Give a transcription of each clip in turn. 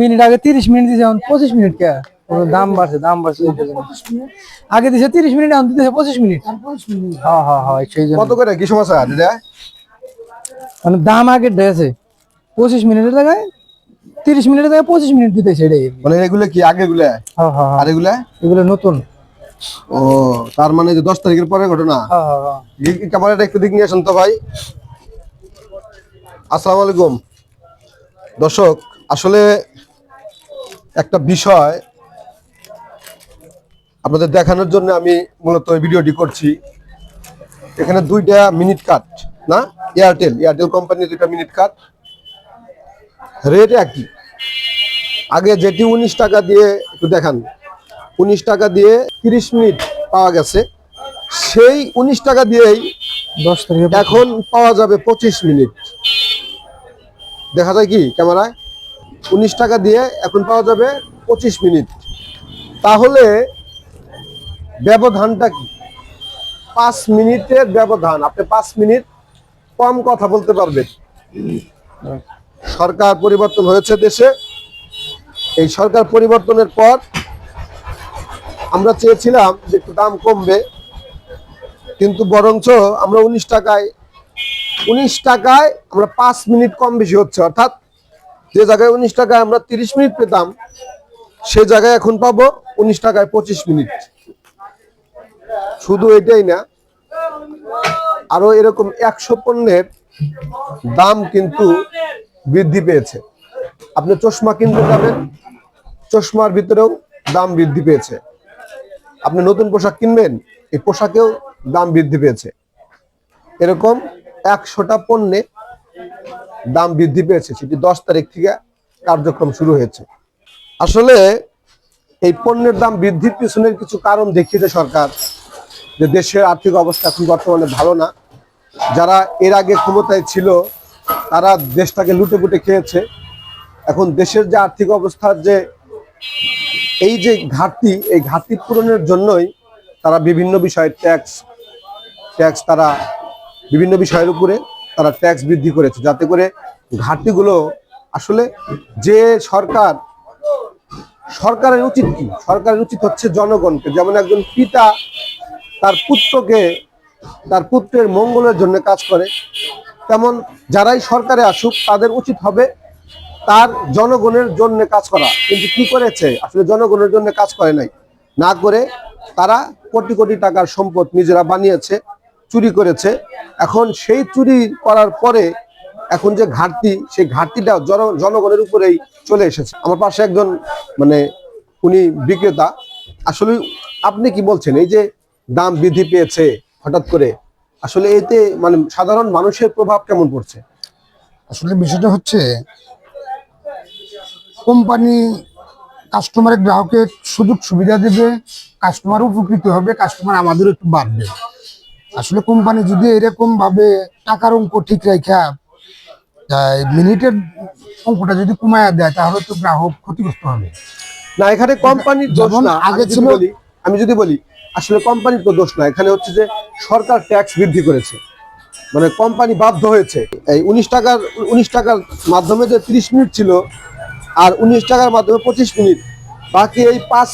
Minute আগে তিরিশ minute দিছে এখন পঁচিশ মিনিট কে? দাম বাড়ছে দাম বাড়ছে আগে দিছে তিরিশ মিনিট এখন দিতেছে পঁচিশ মিনিট হ্যাঁ হ্যাঁ হ্যাঁ সেই জন্য। কত করে? কি সমস্যা দিদা? মানে দাম আগে দিয়েছে। পঁচিশ মিনিটের জায়গায় তিরিশ মিনিটের জায়গায় পঁচিশ মিনিট দিতেছে এটাই। মানে এগুলো কি আগে গুলা হ্যাঁ হ্যাঁ। আর এগুলা এগুলো নতুন। ও তার মানে যে দশ তারিখের পরে ঘটনা? হ্যাঁ হ্যাঁ হ্যাঁ। ক্যামেরাটা একটু দিক নিয়ে আসুন তো ভাই। আসসালামু আলাইকুম। দর্শক আসলে একটা বিষয় আপনাদের দেখানোর জন্য আমি মূলত এই ভিডিওটি করছি। এখানে দুইটা মিনিট কাট না? এয়ারটেল এয়ারটেল কোম্পানির দুইটা মিনিট কাট। রেট একই। আগে যেটি উনিশ টাকা দিয়ে একটু দেখান। উনিশ টাকা দিয়ে তিরিশ মিনিট পাওয়া গেছে। সেই উনিশ টাকা দিয়েই দশ তারিখে এখন পাওয়া যাবে পঁচিশ মিনিট। দেখা যায় কি ক্যামেরায়? উনিশ টাকা দিয়ে এখন পাওয়া যাবে পঁচিশ মিনিট। তাহলে ব্যবধানটা কি? পাঁচ মিনিটের ব্যবধান। আপনি পাঁচ মিনিট কম কথা বলতে পারবেন। সরকার পরিবর্তন হয়েছে দেশে। এই সরকার পরিবর্তনের পর আমরা চেয়েছিলাম যে একটু দাম কমবে, কিন্তু বরঞ্চ আমরা উনিশ টাকায় উনিশ টাকায় আমরা পাঁচ মিনিট কম বেশি হচ্ছে। অর্থাৎ যে জায়গায় উনিশ টাকায় আমরা তিরিশ মিনিট পেতাম, সে জায়গায় এখন পাবো উনিশ টাকায় পঁচিশ মিনিট। শুধু এটাই না, আরও এরকম একশো পণ্যের দাম কিন্তু বৃদ্ধি পেয়েছে। আপনি চশমা কিনতে যাবেন, চশমার ভিতরেও দাম বৃদ্ধি পেয়েছে। আপনি নতুন পোশাক কিনবেন, এই পোশাকেও দাম বৃদ্ধি পেয়েছে। এরকম একশোটা পণ্যে দাম বৃদ্ধি পেয়েছে, সেটি দশ তারিখ থেকে কার্যক্রম শুরু হয়েছে। আসলে এই পণ্যের দাম বৃদ্ধির পিছনের কিছু কারণ দেখিয়েছে সরকার, যে দেশের আর্থিক অবস্থা এখন বর্তমানে ভালো না। যারা এর আগে ক্ষমতায় ছিল, তারা দেশটাকে লুটে পুটে খেয়েছে। এখন দেশের যে আর্থিক অবস্থার যে, এই যে ঘাটতি, এই ঘাটতি পূরণের জন্যই তারা বিভিন্ন বিষয়ে ট্যাক্স ট্যাক্স তারা বিভিন্ন বিষয়ের উপরে তারা ট্যাক্স বৃদ্ধি করেছে, যাতে করে ঘাটতিগুলো আসলে যে সরকার, সরকারের উচিত কি? সরকারের উচিত হচ্ছে জনগণকে, যেমন একজন পিতা তার পুত্রকে, তার পুত্রের মঙ্গলের জন্য কাজ করে, তেমন যারাই সরকারে আসুক, তাদের উচিত হবে তার জনগণের জন্য কাজ করা। কিন্তু কি করেছে? আসলে জনগণের জন্য কাজ করে নাই। না করে তারা কোটি কোটি টাকার সম্পদ নিজেরা বানিয়েছে। চুরি করেছে। এখন সেই চুরি করার পরে এখন যে ঘাটতি, সেই ঘাটতিটা জন- জনগণের উপরেই চলে এসেছে। আমার পাশে একজন মানে উনি বিক্রেতা। আসলে আপনি কি বলছেন? এই যে দাম বৃদ্ধি পেয়েছে হঠাৎ করে, আসলে এতে মানে সাধারণ মানুষের প্রভাব কেমন পড়ছে? আসলে বিষয়টা হচ্ছে, কোম্পানি কাস্টমারের গ্রাহকের সুযোগ সুবিধা দেবে কাস্টমার উপকৃত হবে কাস্টমার আমাদের একটু বাড়বে। আসলে কোম্পানি যদি এরকম ভাবে টাকার অঙ্ক ঠিক রেখা মিনিটের অঙ্কটা যদি কমায়া দেয় তাহলে তো গ্রাহক ক্ষতিগ্রস্ত হবে। না এখানে কোম্পানির দোষ না। আগে ছিল- বলি আমি যদি বলি আসলে কোম্পানির তো দোষ না। এখানে হচ্ছে যে সরকার ট্যাক্স বৃদ্ধি করেছে। মানে কোম্পানি বাধ্য হয়েছে। এই উনিশ টাকার উনিশ টাকার মাধ্যমে যে তিরিশ মিনিট ছিল আর উনিশ টাকার মাধ্যমে পঁচিশ মিনিট। বাকি এই পাঁচ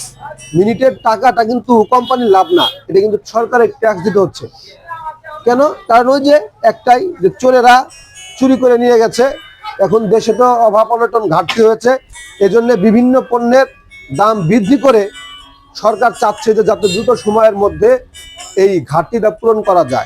মিনিটের টাকাটা কিন্তু কোম্পানির লাভ না। এটা কিন্তু সরকারের ট্যাক্স দিতে হচ্ছে। কেন? কারণ ওই যে একটাই যে চোরেরা চুরি করে নিয়ে গেছে, এখন দেশে তো অভাব অনটন ঘাটতি হয়েছে, এজন্য বিভিন্ন পণ্যের দাম বৃদ্ধি করে সরকার চাচ্ছে যে যাতে দ্রুত সময়ের মধ্যে এই ঘাটতিটা পূরণ করা যায়।